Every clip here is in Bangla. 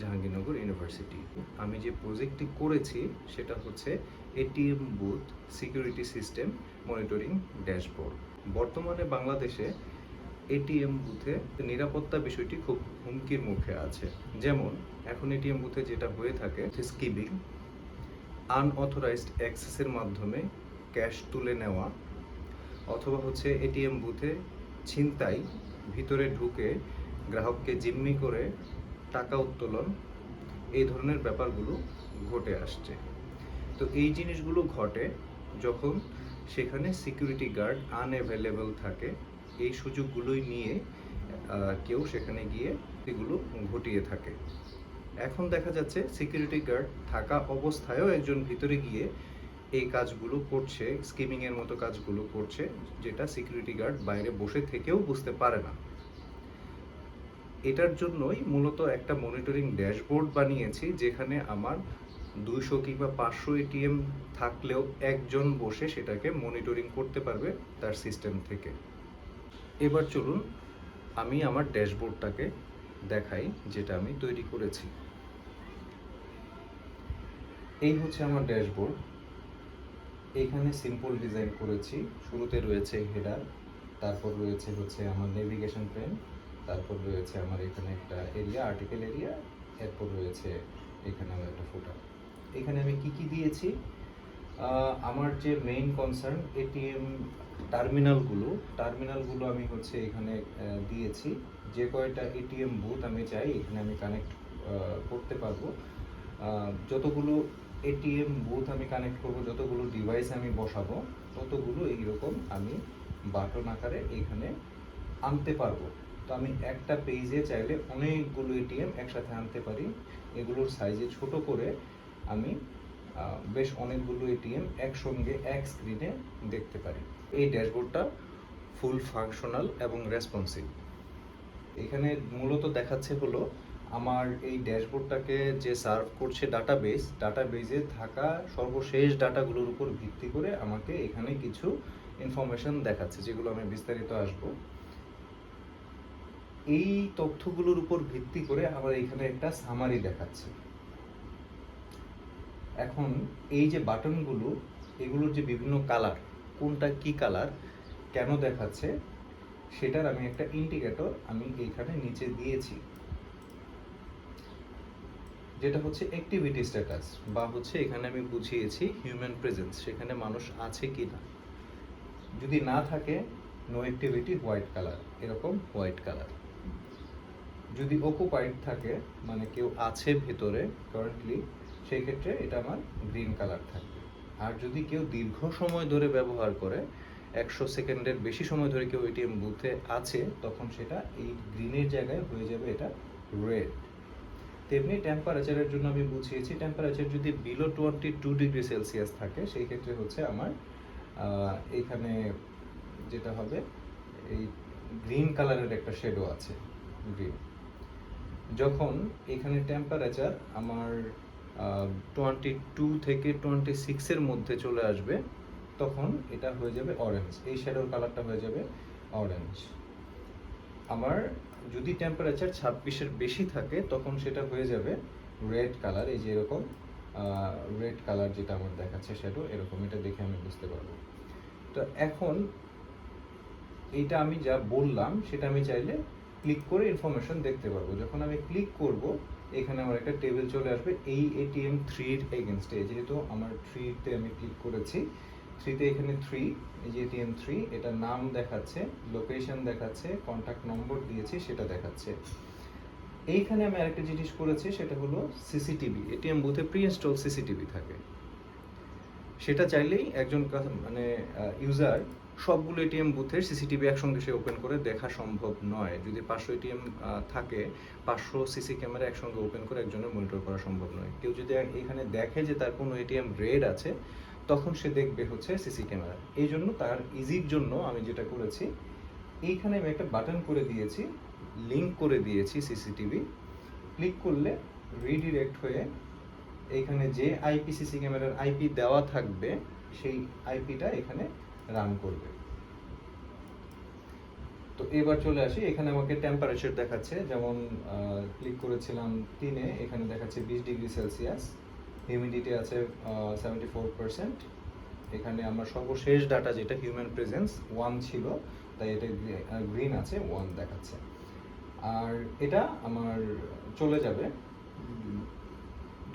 জাহাঙ্গীরনগর ইউনিভার্সিটি আমি যে প্রজেক্টটি করেছি, সেটা হচ্ছে ATM booth security system monitoring dashboard বর্তমানে বাংলাদেশে এটিএম বুথে নিরাপত্তা বিষয়টি খুব হুমকির মুখে আছে। যেমন, এখন এটিএম বুথে যেটা হয়ে থাকে স্কিবিং আনঅথরাইজড অ্যাক্সেসের মাধ্যমে ক্যাশ তুলে নেওয়া, অথবা হচ্ছে এটিএম বুথে ছিনতাই, ভিতরে ঢুকে গ্রাহককে জিম্মি করে টাকা উত্তোলন, এই ধরনের ব্যাপারগুলো ঘটে আসছে। তো এই জিনিসগুলো ঘটে যখন সেখানে সিকিউরিটি গার্ড আনঅ্যাভেলেবল থাকে, এই সুযোগগুলোই নিয়ে কেউ সেখানে গিয়ে এগুলো ঘটিয়ে থাকে। এখন দেখা যাচ্ছে সিকিউরিটি গার্ড থাকা অবস্থায়ও একজন ভিতরে গিয়ে এই কাজগুলো করছে স্কিমিং এর মতো কাজগুলো করছে, যেটা সিকিউরিটি গার্ড বাইরে বসে থেকেও বুঝতে পারে না। এটার জন্যই মূলত একটা মনিটরিং ড্যাশবোর্ড বানিয়েছি, যেখানে আমার দুইশো কিংবা পাঁচশো এটিএম থাকলেও একজন বসে সেটাকে মনিটরিং করতে পারবে তার সিস্টেম থেকে। এবার চলুন আমি আমার ড্যাশবোর্ডটাকে দেখাই, যেটা আমি তৈরি করেছি। এই হচ্ছে আমার ড্যাশবোর্ড এখানে সিম্পল ডিজাইন করেছি। শুরুতে রয়েছে হেডার তারপর রয়েছে হচ্ছে আমার নেভিগেশন প্লেন তারপর রয়েছে আমার এখানে একটা এরিয়া আর্টিকেল এরিয়া এরপর রয়েছে এখানে আমার একটা ফুটার এখানে আমি কি কি দিয়েছি? আমার যে মেইন কনসার্ন এটিএম টার্মিনালগুলো টার্মিনালগুলো আমি হচ্ছে এখানে দিয়েছি। যে কয়টা এটিএম বুথ আমি চাই, এখানে আমি কানেক্ট করতে পারব। যতগুলো এটিএম বুথ আমি কানেক্ট করব, যতগুলো ডিভাইস আমি বসাবো, ততগুলো এইরকম আমি বাটন আকারে এখানে আনতে পারব। তো আমি একটা পেজে চাইলে অনেকগুলো এটিএম একসাথে আনতে পারি। এগুলোর সাইজে ছোট করে আমি বেশ অনেকগুলো এটিএম একসঙ্গে, এক স্ক্রিনে দেখতে পারি। এই ড্যাশবোর্ডটা ফুল ফাংশনাল এবং রেসপন্সিভ এখানে মূলত দেখাচ্ছে হলো আমার এই ড্যাশবোর্ডটাকে যে সার্ভ করছে ডাটাবেস ডাটাবেজে থাকা সর্বশেষ ডাটাগুলোর উপর ভিত্তি করে আমাকে এখানে কিছু ইনফরমেশন দেখাচ্ছে, যেগুলো আমি বিস্তারিত আসব। এই তথ্যগুলোর উপর ভিত্তি করে আমার এখানে একটা সামারি দেখাচ্ছে। এখন এই যে বাটনগুলো, এগুলোর যে বিভিন্ন কালার কোনটা কি কালার কেন দেখাচ্ছে, সেটার আমি একটা ইন্ডিকেটর আমি এইখানে নিচে দিয়েছি। যেটা হচ্ছে অ্যাক্টিভিটি স্ট্যাটাস বা হচ্ছে এখানে আমি বুঝিয়েছি হিউম্যান প্রেজেন্স সেখানে মানুষ আছে কি না যদি না থাকে নো অ্যাক্টিভিটি হোয়াইট কালার এরকম হোয়াইট কালার যদি অকুপাইড থাকে মানে কেউ আছে ভেতরে কারেন্টলি সেই ক্ষেত্রে এটা আমার গ্রিন কালার থাকবে। আর যদি কেউ দীর্ঘ সময় ধরে ব্যবহার করে, একশো সেকেন্ডের বেশি সময় ধরে কেউ এটিএম বুথে আছে, তখন সেটা এই গ্রিনের জায়গায় হয়ে যাবে এটা রেড তেমনি টেম্পারেচারের জন্য আমি বুঝিয়েছি টেম্পারেচার যদি below twenty two degree Celsius থাকে, সেই ক্ষেত্রে হচ্ছে আমার এখানে যেটা হবে, এই গ্রিন কালারের একটা শেডো আছে গ্রিন যখন এখানে টেম্পারেচার আমার টোয়েন্টি টু থেকে টোয়েন্টি সিক্সের মধ্যে চলে আসবে, তখন এটা হয়ে যাবে অরেঞ্জ এই শ্যাডোর কালারটা হয়ে যাবে অরেঞ্জ আমার যদি টেম্পারেচার ছাব্বিশের বেশি থাকে, তখন সেটা হয়ে যাবে রেড কালার এই যে এরকম রেড কালার যেটা আমার দেখাচ্ছে শ্যাডো এরকম, এটা দেখে আমি বুঝতে পারব। তো এখন, এইটা আমি যা বললাম, সেটা আমি চাইলে ক্লিক করে ইনফরমেশন দেখতে পারব। যখন আমি ক্লিক করব, এখানে আমার একটা টেবিল চলে আসবে, এই এটিএম থ্রির এগেনস্টে যেহেতু আমার থ্রিতে আমি ক্লিক করেছি থ্রিতে এখানে থ্রি এই যে এটিএম থ্রি এটা নাম দেখাচ্ছে লোকেশন দেখাচ্ছে কন্ট্যাক্ট নম্বর দিয়েছি, সেটা দেখাচ্ছে। এইখানে আমি আরেকটা জিনিস করেছি, সেটা হলো সিসিটিভি এটিএম বুথে প্রি ইনস্টল সিসিটিভি থাকে। সেটা চাইলেই একজন মানে ইউজার সবগুলো এটিএম বুথের সিসিটিভি একসঙ্গে সে ওপেন করে দেখা সম্ভব নয়। যদি পাঁচশো এটিএম থাকে, পাঁচশো সিসি ক্যামেরা একসঙ্গে ওপেন করে একজনের মনিটর করা সম্ভব নয়। কেউ যদি এখানে দেখে যে তার কোনো এটিএম রেড আছে, তখন সে দেখবে হচ্ছে সিসি ক্যামেরা এই জন্য তার ইজির জন্য আমি যেটা করেছি, এইখানে আমি একটা বাটন করে দিয়েছি লিঙ্ক করে দিয়েছি সিসিটিভি ক্লিক করলে রিডিরেক্ট হয়ে এইখানে যে আইপি সিসি ক্যামেরার আইপি দেওয়া থাকবে, সেই আইপিটা এখানে রান করবে। তো এবার চলে আসি, এখানে আমাকে টেম্পারেচার দেখাচ্ছে, যেমন ক্লিক করেছিলাম তিনে, এখানে দেখাচ্ছে বিশ ডিগ্রি সেলসিয়াস হিউমিডিটি আছে সেভেন্টি ফোর পার্সেন্ট এখানে আমার সর্বশেষ ডাটা যেটা হিউম্যান প্রেজেন্স ওয়ান ছিল, তাই এটা গ্রিন আছে ওয়ান দেখাচ্ছে। আর এটা আমার চলে যাবে,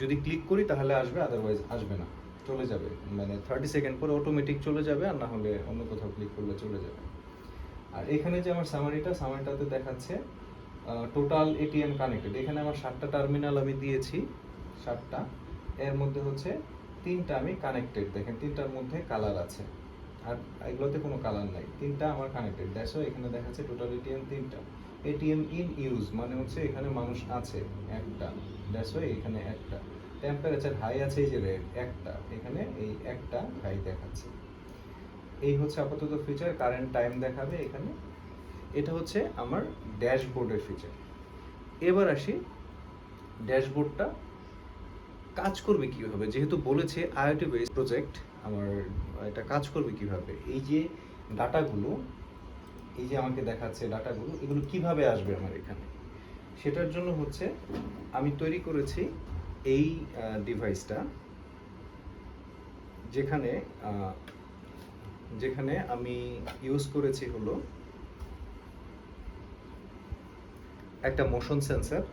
যদি ক্লিক করি তাহলে আসবে আদারওয়াইজ আসবে না। চলে যাবে। মানে থার্টি সেকেন্ড পরে অটোমেটিক চলে যাবে আর না হলে অন্য কোথাও ক্লিক করলে চলে যাবে। আর এখানে যে আমার সামারিটা সামারিটাতে দেখাচ্ছে টোটাল এটিএম কানেক্টেড এখানে আমার সাতটা টার্মিনাল আমি দিয়েছি, সাতটা। এর মধ্যে হচ্ছে তিনটা আমি কানেক্টেড দেখেন তিনটার মধ্যে কালার আছে। আর এগুলোতে কোনো কালার নাই। তিনটা আমার কানেক্টেড দ্যাটস এখানে দেখাচ্ছে টোটাল এটিএম তিনটা। এটিএম ইন ইউজ মানে হচ্ছে এখানে মানুষ আছে, একটা। দ্যাটস এখানে একটা। টেম্পারেচার হাই আছে এই যে রেড একটা। এখানে এই একটা হাই দেখাচ্ছে। এই হচ্ছে আপাতত ফিচার কারেন্ট টাইম দেখাবে এখানে। এটা হচ্ছে আমার ড্যাশবোর্ডের ফিচার এবার আসি ড্যাশবোর্ডটা কাজ করবে কীভাবে? যেহেতু বলেছে আইওটি বেস প্রজেক্ট আমার এটা কাজ করবে কীভাবে? এই যে ডাটাগুলো, এই যে আমাকে দেখাচ্ছে ডাটাগুলো, এগুলো কীভাবে আসবে আমার এখানে? সেটার জন্য হচ্ছে আমি তৈরি করেছি এই ডিভাইসটা যেখানে যেখানে আমি ইউজ করেছি হলো একটা মোশন সেন্সর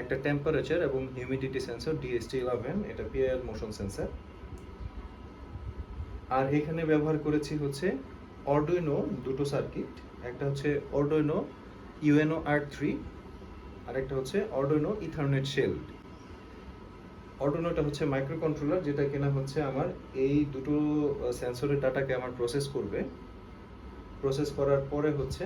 একটা টেম্পারেচার এবং হিউমিডিটি সেন্সর ডিএসটি ইলেভেন এটা পিআইএল মোশন সেন্সর আর এখানে ব্যবহার করেছি হচ্ছে অর্ডুইনো দুটো সার্কিট একটা হচ্ছে অর্ডুইনো ইউএনও আর থ্রি আর একটা হচ্ছে অর্ডুইনো ইথারনেট শেল অর্ডুইনোটা হচ্ছে মাইক্রো কন্ট্রোলার যেটা কিনা হচ্ছে আমার এই দুটো সেন্সরের ডাটাকে আমার প্রসেস করবে। প্রসেস করার পরে হচ্ছে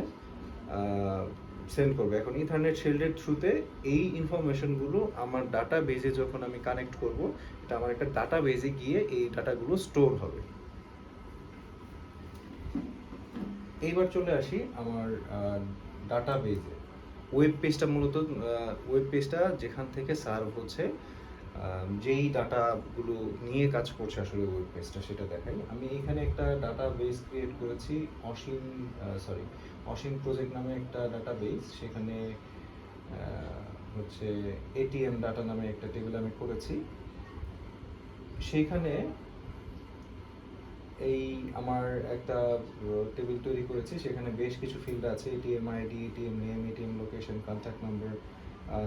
সেন্ড করবে। এখন ইথারনেট শিল্ডের থ্রুতে এই ইনফরমেশনগুলো আমার ডাটা বেজে যখন আমি কানেক্ট করব, এটা আমার একটা ডাটা বেজে গিয়ে এই ডাটাগুলো স্টোর হবে। এইবার চলে আসি আমার ডাটা বেজে ওয়েব পেজটা মূলত ওয়েব পেজটা যেখান থেকে সার্ভ হচ্ছে যেই ডাটাগুলো নিয়ে কাজ করছে আসলে ওয়েব পেজটা সেটা দেখাই। আমি এখানে একটা ডাটা বেস ক্রিয়েট করেছি অসীম সরি অসীম প্রজেক্ট নামে একটা ডাটা বেস সেখানে হচ্ছে এটিএম ডাটা নামে একটা টেবিল আমি করেছি। সেইখানে এই আমার একটা টেবিল তৈরি করেছি। সেখানে বেশ কিছু ফিল্ড আছে ATM ID ATM name ATM location contact number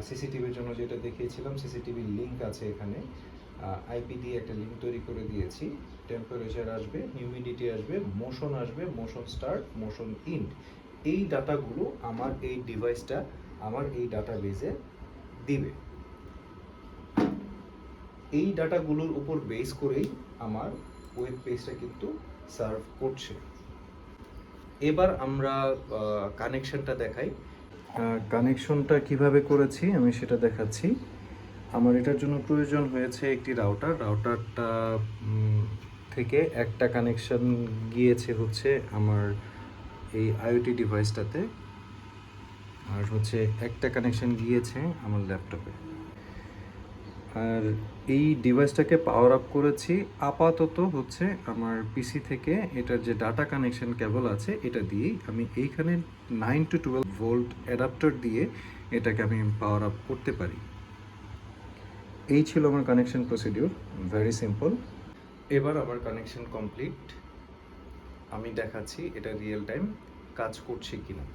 সিসিটিভির জন্য যেটা দেখিয়েছিলাম, সিসিটিভির লিঙ্ক আছে এখানে। আইপি দিয়ে একটা লিঙ্ক তৈরি করে দিয়েছি। টেম্পারেচার আসবে হিউমিডিটি আসবে মোশন আসবে মোশন স্টার্ট মোশন ইন্ড এই ডাটাগুলো আমার এই ডিভাইসটা আমার এই ডাটা বেজে দিবে। এই ডাটাগুলোর উপর বেস করেই আমার ওয়েব পেজটা কিন্তু সার্ভ করছে। এবার আমরা কানেকশনটা দেখাই। কানেকশনটা কীভাবে করেছি আমি সেটা দেখাচ্ছি। আমার এটার জন্য প্রয়োজন হয়েছে একটি রাউটার রাউটারটা থেকে একটা কানেকশন গিয়েছে হচ্ছে আমার এই আইওটি ডিভাইসটাতে আর হচ্ছে একটা কানেকশন গিয়েছে আমার ল্যাপটপে আর এই ডিভাইসটাকে পাওয়ার আপ করেছি। আপাতত হচ্ছে আমার পিসি থেকে এটার যে ডাটা কানেকশন কেবল আছে, এটা দিয়েই আমি এইখানে nine to twelve volt adapter দিয়ে এটাকে আমি পাওয়ার আপ করতে পারি। এই ছিল আমার কানেকশন প্রসিডিউর ভেরি সিম্পল এবার আমার কানেকশন কমপ্লিট আমি দেখাচ্ছি এটা রিয়েল টাইম কাজ করছে কিনা।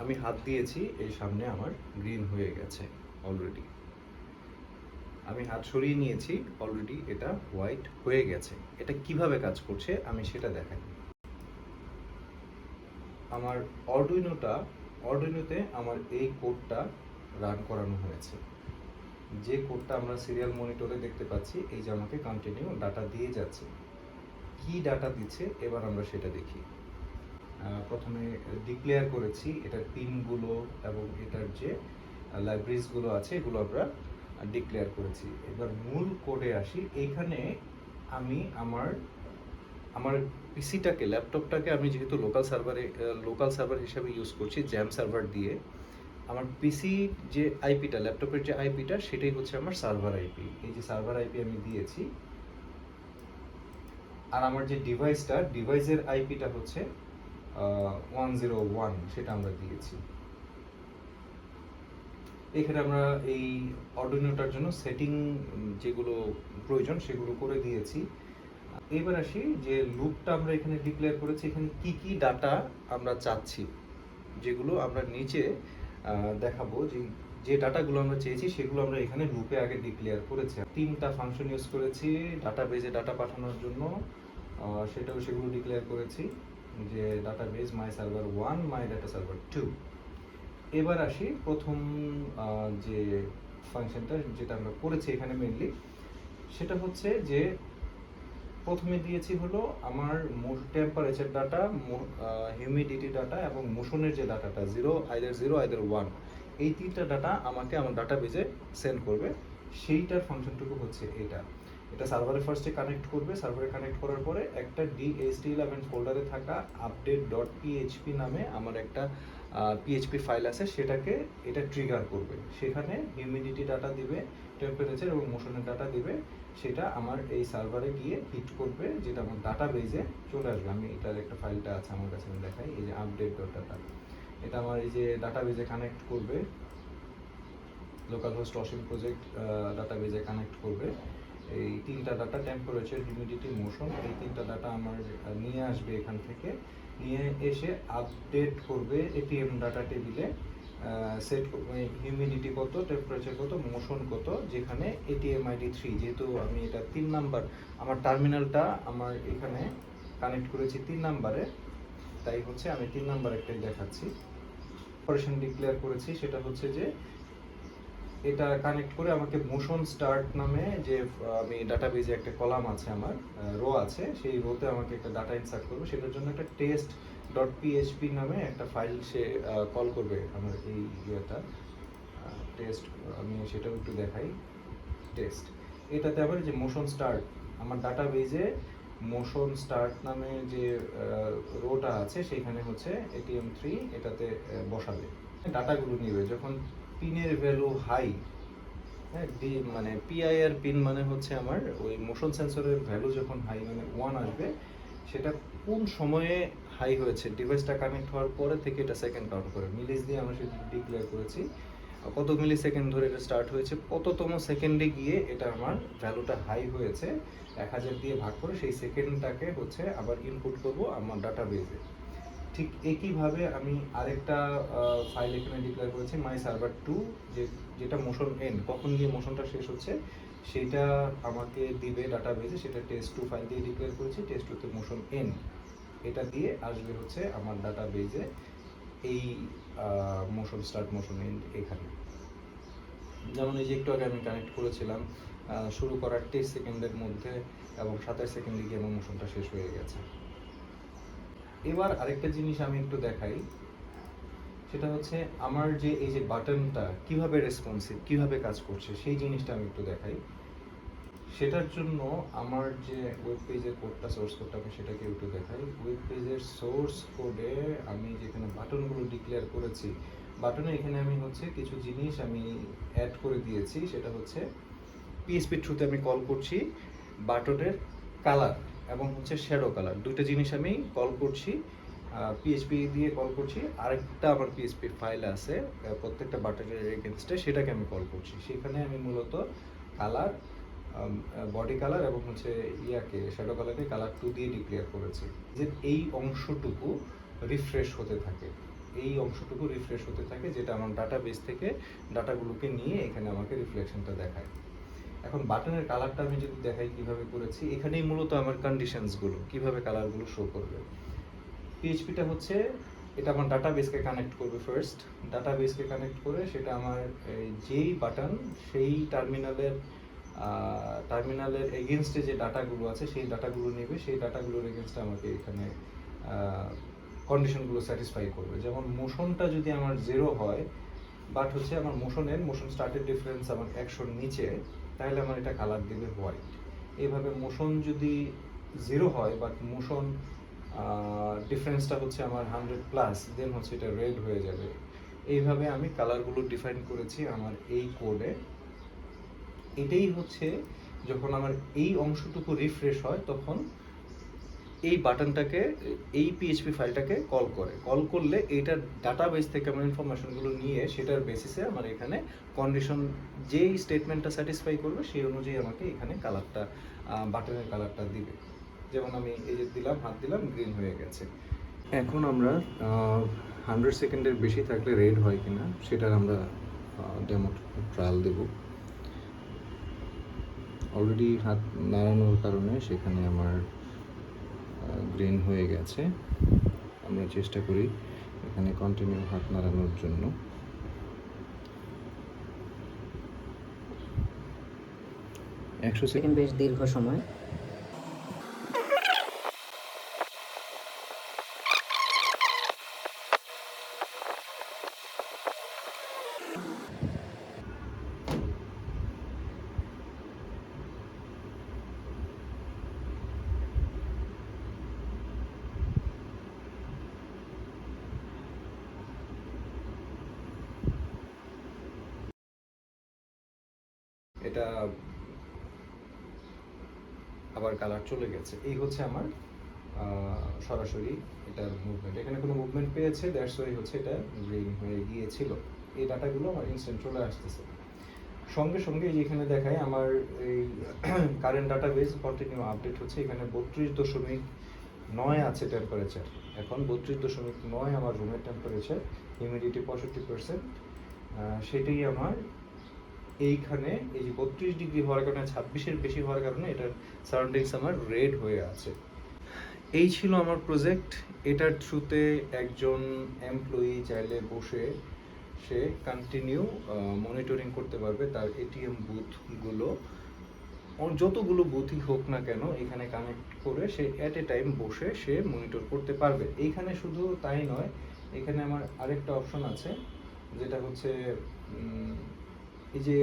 আমি হাত দিয়েছি, এই সামনে আমার গ্রিন হয়ে গেছে। অলরেডি আমি হাত সরিয়ে নিয়েছি অলরেডি এটা হোয়াইট হয়ে গেছে। এটা কীভাবে কাজ করছে আমি সেটা দেখাই। আমার অর্ডুইনোটা অর্ডুইনোতে আমার এই কোডটা রান করানো হয়েছে। যে কোডটা আমরা সিরিয়াল মনিটরে দেখতে পাচ্ছি, এই যে আমাকে কন্টিনিউ ডাটা দিয়ে যাচ্ছে। কি ডাটা দিচ্ছে? এবার আমরা সেটা দেখি। প্রথমে ডিক্লেয়ার করেছি, এটার পিনগুলো এবং এটার যে লাইব্রেরিজগুলো আছে, এগুলো আমরা ডিক্লেয়ার করেছি। এবার মূল কোডে আসি। এখানে আমি আমার আমার পিসিটাকে ল্যাপটপটাকে আমি যেহেতু লোকাল সার্ভারে লোকাল সার্ভার হিসাবে ইউজ করছি জ্যাম সার্ভার দিয়ে, আমার পিসি যে আইপিটা ল্যাপটপের যে আইপিটা সেটাই হচ্ছে আমার সার্ভার আইপি এই যে সার্ভার আইপি আমি দিয়েছি। আর আমার যে ডিভাইসটা ডিভাইসের আইপিটা হচ্ছে ওয়ান জিরো ওয়ান সেটা আমরা দিয়েছি। এখানে আমরা এই অর্ডিনোটার জন্য সেটিং যেগুলো প্রয়োজন সেগুলো করে দিয়েছি। এবার আসি যে লুপটা আমরা এখানে ডিক্লেয়ার করেছি, এখানে কি কি ডাটা আমরা চাচ্ছি, যেগুলো আমরা নিচে দেখাবো যে যে ডাটাগুলো আমরা চেয়েছি সেগুলো আমরা এখানে লুপে আগে ডিক্লেয়ার করেছি। তিনটা ফাংশন ইউজ করেছি ডাটা বেজে ডাটা পাঠানোর জন্য সেটাও সেগুলো ডিক্লেয়ার করেছি, যে database my server one my data server two এবার আসি প্রথম যে ফাংশনটা যেটা আমরা করেছি এখানে মেনলি সেটা হচ্ছে যে প্রথমে দিয়েছি হলো আমার টেম্পারেচার ডাটা হিউমিডিটি ডাটা এবং মোশনের যে ডাটাটা zero either zero either one এই তিনটা ডাটা আমাকে আমার ডাটা বেজে সেন্ড করবে। সেইটার ফাংশনটুকু হচ্ছে এটা। এটা সার্ভারে ফার্স্টে কানেক্ট করবে। সার্ভারে কানেক্ট করার পরে একটা ডিএসটি ইলেভেন ফোল্ডারে থাকা আপডেট ডট পিএইচপি নামে আমার একটা পিএইচপি ফাইল আছে, সেটাকে এটা ট্রিগার করবে। সেখানে হিউমিডিটি ডাটা দিবে টেম্পারেচার এবং মোশনের ডাটা দিবে, সেটা আমার এই সার্ভারে গিয়ে হিট করবে, যেটা আমার ডাটা বেজে চলে আসবে। আমি এটার একটা ফাইলটা আছে, আমার কাছে আমি দেখাই, এই যে আপডেট ডট ডাটা এটা আমার এই যে ডাটা বেজে কানেক্ট করবে localhost Asim project data বেজে কানেক্ট করবে। এই তিনটা ডাটা টেম্পারেচার হিউমিডিটি মোশন এই তিনটা ডাটা আমার নিয়ে আসবে এখান থেকে। নিয়ে এসে আপডেট করবে এটিএম ডাটা টেবিলে সেট হিউমিডিটি কত টেম্পারেচার কত মোশন কত, যেখানে এটিএম আইডি থ্রি যেহেতু আমি এটা তিন নাম্বার আমার টার্মিনালটা আমার এখানে কানেক্ট করেছি তিন নাম্বারে তাই হচ্ছে আমি তিন নাম্বার একটাই দেখাচ্ছি। অপারেশন ডিক্লেয়ার করেছি, সেটা হচ্ছে যে এটা কানেক্ট করে আমাকে মোশন স্টার্ট নামে যে, আমি ডাটাবেজে একটা কলাম আছে আমার রো আছে, সেই রোতে আমাকে একটা ডাটা ইনসার্ট করবে। সেটার জন্য একটা টেস্ট ডট পিএইচপি নামে একটা ফাইল সে কল করবে আমার এই ইয়েটা। টেস্ট আমি সেটাও একটু দেখাই। টেস্ট এটাতে আবার যে মোশন স্টার্ট আমার ডাটাবেজে মোশন স্টার্ট নামে যে রোটা আছে, সেখানে হচ্ছে এটিএম থ্রি এটাতে বসাবে। ডাটাগুলো নিবে। যখন পিনের ভ্যালু হাই হ্যাঁ ডি মানে পিআইআর পিন মানে হচ্ছে আমার ওই মোশন সেন্সরের ভ্যালু যখন হাই মানে ওয়ান আসবে, সেটা কোন সময়ে হাই হয়েছে? ডিভাইসটা কানেক্ট হওয়ার পরে থেকে এটা সেকেন্ড কাউন্ট করে। মিলিস দিয়ে আমরা সেটা ডিক্লেয়ার করেছি। কত মিলি সেকেন্ড ধরে এটা স্টার্ট হয়েছে? কততম সেকেন্ডে গিয়ে এটা আমার ভ্যালুটা হাই হয়েছে, এক হাজার দিয়ে ভাগ করে সেই সেকেন্ডটাকে হচ্ছে আবার ইনপুট করব আমার ডাটা বেজে ঠিক একইভাবে আমি আরেকটা ফাইল এখানে ডিক্লেয়ার করেছি মাই সার্ভার টু যে, যেটা মোশন এন্ড কখন গিয়ে মোশনটা শেষ হচ্ছে, সেটা আমাকে দিবে ডাটা বেজে সেটা টেস্ট টু ফাইল দিয়ে ডিক্লেয়ার করেছি টেস্ট টুতে মোশন এন্ড এটা দিয়ে আসবে হচ্ছে আমার ডাটা বেজে এই মোশন স্টার্ট মোশন এন্ড এখানে। যেমন এই যে একটু আগে আমি কানেক্ট করেছিলাম শুরু করার তেইশ সেকেন্ডের মধ্যে এবং সাতাশ সেকেন্ডে গিয়ে আমার মোশনটা শেষ হয়ে গেছে। এবার আরেকটা জিনিস আমি একটু দেখাই। সেটা হচ্ছে আমার যে, এই যে বাটনটা কীভাবে রেসপন্সিভ কীভাবে কাজ করছে, সেই জিনিসটা আমি একটু দেখাই। সেটার জন্য আমার যে ওয়েব পেজের কোডটা সোর্স কোডটা আমি সেটাকে একটু দেখাই। ওয়েব পেজের সোর্স কোডে আমি যেখানে বাটনগুলো ডিক্লেয়ার করেছি বাটনে এখানে আমি হচ্ছে কিছু জিনিস আমি অ্যাড করে দিয়েছি। সেটা হচ্ছে পিএসপি থ্রুতে আমি কল করছি বাটনের কালার এবং হচ্ছে শ্যাডো কালার দুটো জিনিস আমি কল করছি পিএইচপি দিয়ে কল করছি। আরেকটা আমার পিএইচপির ফাইল আছে প্রত্যেকটা বাটনের এগেনস্টে সেটাকে আমি কল করছি। সেখানে আমি মূলত কালার বডি কালার এবং হচ্ছে ইয়াকে শ্যাডো কালারকে কালার টু দিয়ে ডিক্লেয়ার করেছি। যে এই অংশটুকু রিফ্রেশ হতে থাকে। এই অংশটুকু রিফ্রেশ হতে থাকে, যেটা আমার ডাটা বেস থেকে ডাটাগুলোকে নিয়ে এখানে আমাকে রিফ্লেকশনটা দেখায়। এখন বাটনের কালারটা আমি যদি দেখাই কীভাবে করেছি, এখানেই মূলত আমার কন্ডিশনসগুলো কীভাবে কালারগুলো শো করবে। পিএইচপিটা হচ্ছে, এটা আমার ডাটাবেসকে কানেক্ট করবে ফার্স্ট ডাটাবেসকে কানেক্ট করে সেটা আমার যেই বাটন সেই টার্মিনালের টার্মিনালের এগেনস্টে যে ডাটাগুলো আছে, সেই ডাটাগুলো নেবে। সেই ডাটাগুলোর এগেনস্টে আমাকে এখানে কন্ডিশনগুলো স্যাটিসফাই করবে। যেমন মোশনটা যদি আমার জিরো হয় বাট হচ্ছে আমার মোশনের মোশন স্টার্টের ডিফারেন্স আমার একশোর নিচে তাহলে আমার এটা কালার দেবে হোয়াইট এইভাবে মোশন যদি জিরো হয় বাট মোশন ডিফারেন্সটা হচ্ছে আমার হান্ড্রেড প্লাস দেন হচ্ছে এটা রেড হয়ে যাবে। এইভাবে আমি কালারগুলো ডিফাইন করেছি আমার এই কোডে এটাই হচ্ছে যখন আমার এই অংশটুকু রিফ্রেশ হয়, তখন এই বাটনটাকে, এই পিএইচপি ফাইলটাকে কল করে। কল করলে এইটার ডাটাবেস থেকে আমার ইনফরমেশনগুলো নিয়ে সেটার বেসিসে আমার এখানে কন্ডিশন যেই স্টেটমেন্টটা স্যাটিসফাই করবে সেই অনুযায়ী আমাকে এখানে কালারটা বাটনের কালারটা দিবে। যেমন আমি এই যে দিলাম, হাত দিলাম গ্রিন হয়ে গেছে। এখন আমরা হান্ড্রেড সেকেন্ডের বেশি থাকলে রেড হয় কিনা সেটার আমরা ডেমো ট্রায়াল দেব। অলরেডি হাত নাড়ানোর কারণে সেখানে আমার গ্রিন হয়ে গেছে। আমরা চেষ্টা করি এখানে কন্টিনিউ হাত নাড়ানোর জন্য। একশো সেকেন্ড বেশ দীর্ঘ সময়। এটা আবার কালার চলে গেছে। এই হচ্ছে আমার সরাসরি এটার মুভমেন্ট এখানে কোনো মুভমেন্ট পেয়েছে দ্যাটস ওয়াই হচ্ছে এটা গ্রিন হয়ে গিয়েছিল। এই ডাটাগুলো আমার ইনস্ট্যান্ট চলে আসতেছে। সঙ্গে সঙ্গে এই যে এখানে দেখায় আমার এই কারেন্ট ডাটাবেস কন্টিনিউ আপডেট হচ্ছে, এখানে বত্রিশ দশমিক নয় আছে টেম্পারেচার এখন বত্রিশ দশমিক নয় আমার রুমের টেম্পারেচার হিউমিডিটি পঁয়ষট্টি পার্সেন্ট সেটাই আমার এইখানে এই যে বত্রিশ ডিগ্রি হওয়ার কারণে, ছাব্বিশের বেশি হওয়ার কারণে এটার সারাউন্ডিংস আমার রেড হয়ে আছে। এই ছিল আমার প্রজেক্ট এটার থ্রুতে একজন এমপ্লয়ি চাইলে বসে সে কন্টিনিউ মনিটরিং করতে পারবে তার এটিএম বুথগুলো যতগুলো বুথই হোক না কেন, এখানে কানেক্ট করে সে অ্যাট এ টাইম বসে সে মনিটর করতে পারবে। এইখানে শুধু তাই নয়, এখানে আমার আরেকটা অপশন আছে, যেটা হচ্ছে এই যে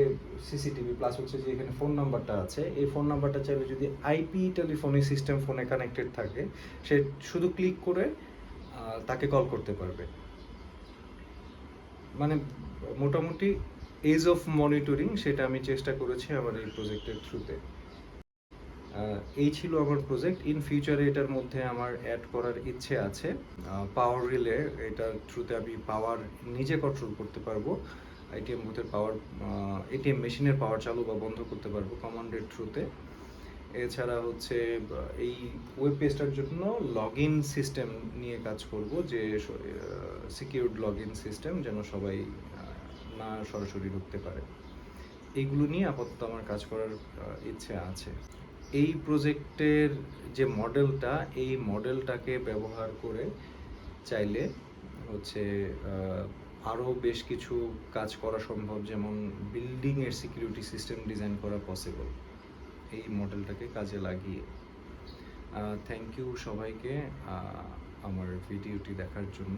সিসিটিভি প্লাস হচ্ছে যে এখানে ফোন নাম্বারটা আছে, এই ফোন নাম্বারটা চাইলে যদি আইপি টেলিফোনি সিস্টেম ফোনে কানেক্টেড থাকে, সে শুধু ক্লিক করে তাকে কল করতে পারবে। মানে মোটামুটি এজ অফ মনিটরিং সেটা আমি চেষ্টা করেছি আমার এই প্রজেক্টের থ্রুতে এই ছিল আমার প্রজেক্ট ইন ফিউচারে এটার মধ্যে আমার অ্যাড করার ইচ্ছে আছে। পাওয়ার রিলে এটার থ্রুতে আমি পাওয়ার নিজে কন্ট্রোল করতে পারব। এটিএম বুথের পাওয়ার এটিএম মেশিনের পাওয়ার চালু বা বন্ধ করতে পারব কমান্ডের থ্রুতে এছাড়া হচ্ছে এই ওয়েব পেজটার জন্য লগ ইন সিস্টেম নিয়ে কাজ করব, যে সিকিউরড লগ ইন সিস্টেম যেন সবাই না সরাসরি ঢুকতে পারে। এইগুলো নিয়ে আপাতত আমার কাজ করার ইচ্ছে আছে। এই প্রজেক্টের যে মডেলটা এই মডেলটাকে ব্যবহার করে চাইলে হচ্ছে আরও বেশ কিছু কাজ করা সম্ভব, যেমন বিল্ডিংয়ের সিকিউরিটি সিস্টেম ডিজাইন করা পসিবল এই মডেলটাকে কাজে লাগিয়ে। থ্যাংক ইউ সবাইকে আমার ভিডিওটি দেখার জন্য।